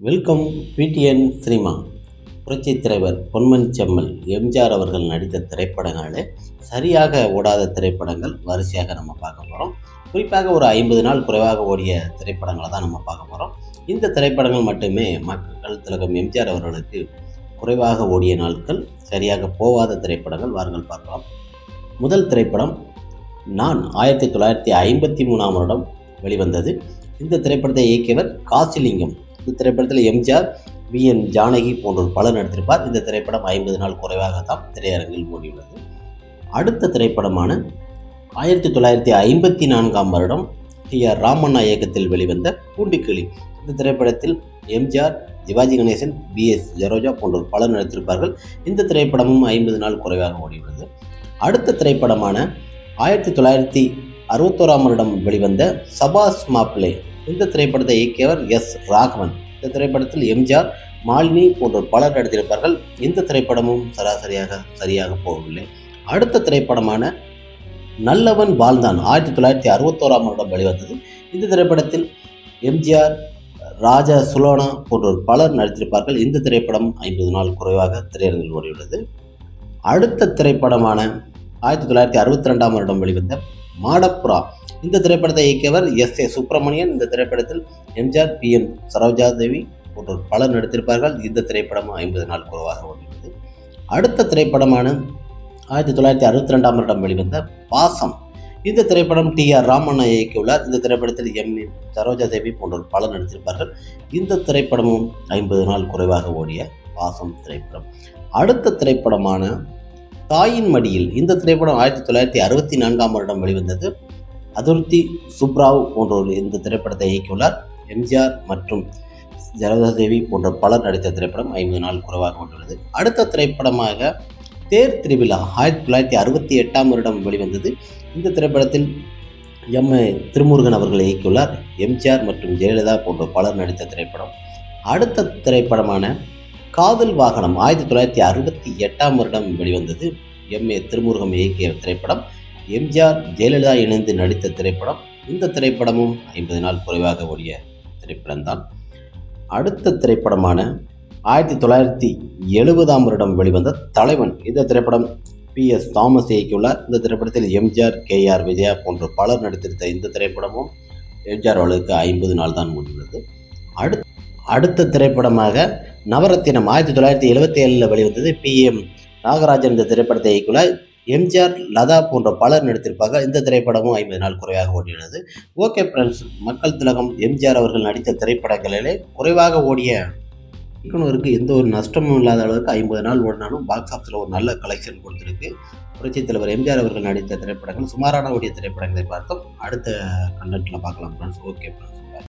Welcome PTN cinema. புரட்சி தலைவர் பொன்மன் செம்மல் எம்ஜிஆர் அவர்கள் நடித்த திரைப்படங்களே சரியாக ஓடாத திரைப்படங்கள் வரிசையாக நம்ம பார்க்க போகிறோம் குறிப்பாக ஒரு ஐம்பது நாள் குறைவாக ஓடிய திரைப்படங்களை தான் நம்ம பார்க்க போகிறோம் இந்த திரைப்படங்கள் மட்டுமே மக்கள் திலகம் எம்ஜிஆர் அவர்களுக்கு குறைவாக ஓடிய நாட்கள் சரியாக போகாத திரைப்படங்கள். வாருங்கள் பார்க்கலாம். முதல் திரைப்படம் நான் ஆயிரத்தி தொள்ளாயிரத்தி ஐம்பத்தி மூணாம் வருடம் வெளிவந்தது. இந்த திரைப்படத்தை இயக்கியவர் காசிலிங்கம். இந்த திரைப்படத்தில் எம்ஜிஆர் வி என் ஜானகி போன்றோர் பலர் நடித்திருப்பார். இந்த திரைப்படம் ஐம்பது நாள் குறைவாக தான் திரையரங்கில் ஓடியுள்ளது. அடுத்த திரைப்படமான ஆயிரத்தி தொள்ளாயிரத்தி ஐம்பத்தி நான்காம் வருடம் டி ஆர் ராமண்ணா இயக்கத்தில் வெளிவந்த பூண்டிக்கிளி. இந்த திரைப்படத்தில் எம்ஜிஆர் சிவாஜி கணேசன் பி எஸ் ஜரோஜா போன்றோர் பலர் நடித்திருப்பார்கள். இந்த திரைப்படமும் ஐம்பது நாள் குறைவாக ஓடியுள்ளது. அடுத்த திரைப்படமான ஆயிரத்தி தொள்ளாயிரத்தி அறுபத்தோராம் வருடம் வெளிவந்த சபாஸ் மாப்ளே இந்த திரைப்படத்தை இயக்கியவர் எஸ். ராகவன். இந்த திரைப்படத்தில் எம்ஜிஆர் மாலினி போன்ற பலர் நடித்திருப்பார்கள். இந்த திரைப்படமும் சராசரியாக சரியாக போகவில்லை. அடுத்த திரைப்படமான நல்லவன் வாழ்ந்தான் ஆயிரத்தி தொள்ளாயிரத்தி அறுபத்தோராம் வருடம் வெளிவந்தது. இந்த திரைப்படத்தில் எம்ஜிஆர் ராஜா சுலோனா போன்றோர் பலர் நடித்திருப்பார்கள். இந்த திரைப்படம் ஐம்பது நாள் குறைவாக திரையரங்கில் ஓடியுள்ளது. அடுத்த திரைப்படமான ஆயிரத்தி தொள்ளாயிரத்தி அறுபத்தி ரெண்டாம் வருடம் வெளிவந்த மாடப்புறா. இந்த திரைப்படத்தை இயக்கியவர் எஸ் ஏ சுப்பிரமணியன். இந்த திரைப்படத்தில் எம்ஜிஆர் பி எம் சரோஜா தேவி போன்றோர் பலர் நடித்திருப்பார்கள். இந்த திரைப்படமும் ஐம்பது நாள் குறைவாக ஓடியுள்ளது அடுத்த திரைப்படமான ஆயிரத்தி தொள்ளாயிரத்தி அறுபத்தி ரெண்டாம் வருடம் வெளிவந்த பாசம். இந்த திரைப்படம் டி ஆர் ராமண்ணா இயக்கியுள்ளார். இந்த திரைப்படத்தில் எம் சரோஜா தேவி போன்றோர் பலர் நடித்திருப்பார்கள். இந்த திரைப்படமும் ஐம்பது நாள் குறைவாக ஓடிய பாசம் திரைப்படம். அடுத்த திரைப்படமான தாயின் மடியில் இந்த திரைப்படம் ஆயிரத்தி தொள்ளாயிரத்தி அறுபத்தி நான்காம் வருடம் வெளிவந்தது. அதிருப்தி சுப்ராவ் போன்றோர் இந்த திரைப்படத்தை இயக்கியுள்ளார். எம்ஜிஆர் மற்றும் ஜலதாதேவி போன்ற பலர் நடித்த திரைப்படம் ஐம்பது நாள் குறைவாக கொண்டுள்ளது. அடுத்த திரைப்படமாக தேர் திருவிழா ஆயிரத்தி தொள்ளாயிரத்தி அறுபத்தி எட்டாம் வருடம் வெளிவந்தது. இந்த திரைப்படத்தில் எம் திருமுருகன் அவர்கள் இயக்கியுள்ளார். எம்ஜிஆர் மற்றும் ஜெயலலிதா போன்ற பலர் நடித்த திரைப்படம். அடுத்த திரைப்படமான காதல் வாகனம் ஆயிரத்தி தொள்ளாயிரத்தி அறுபத்தி எட்டாம் வருடம் வெளிவந்தது. எம் ஏ திருமுருகம் இயக்கிய திரைப்படம். எம்ஜிஆர் ஜெயலலிதா இணைந்து நடித்த திரைப்படம். இந்த திரைப்படமும் ஐம்பது நாள் குறைவாக ஓடிய திரைப்படம்தான். அடுத்த திரைப்படமான ஆயிரத்தி தொள்ளாயிரத்தி எழுபதாம் வருடம் வெளிவந்த தலைவன். இந்த திரைப்படம் பி. எஸ். தாமஸ் இயக்கியுள்ளார். இந்த திரைப்படத்தில் எம்ஜிஆர் கே. ஆர். விஜயா போன்ற பலர் நடித்திருந்த இந்த திரைப்படமும் எம்ஜிஆர் அவர்களுக்கு ஐம்பது நாள் தான் ஓடியுள்ளது. அடுத் அடுத்த திரைப்படமாக நவரத்தினம் ஆயிரத்தி தொள்ளாயிரத்தி எழுபத்தி ஏழில் வெளிவந்தது பி. எம். நாகராஜன் இந்த திரைப்படத்தை இயக்குள்ளார் எம்ஜிஆர் லதா போன்ற பலர் நடித்திருப்பாங்க இந்த திரைப்படமும் ஐம்பது நாள் குறைவாக ஓடியுள்ளது. ஓகே ஃப்ரெண்ட்ஸ் மக்கள் திலகம் எம்ஜிஆர் அவர்கள் நடித்த திரைப்படங்களிலே குறைவாக ஓடிய இயக்குனருக்கு எந்த ஒரு நஷ்டமும் இல்லாத அளவுக்கு ஐம்பது நாள் ஓடினாலும் பாக்ஸ் ஆஃபீஸில் ஒரு நல்ல கலெக்ஷன் கொடுத்துருக்கு. புரட்சித் தலைவர் எம்ஜிஆர் அவர்கள் நடித்த திரைப்படங்கள் சுமாரான ஓடிய திரைப்படங்களை பார்த்தோம். அடுத்த கண்டென்ட்டில் பார்க்கலாம் ஃப்ரெண்ட்ஸ். Okay friends.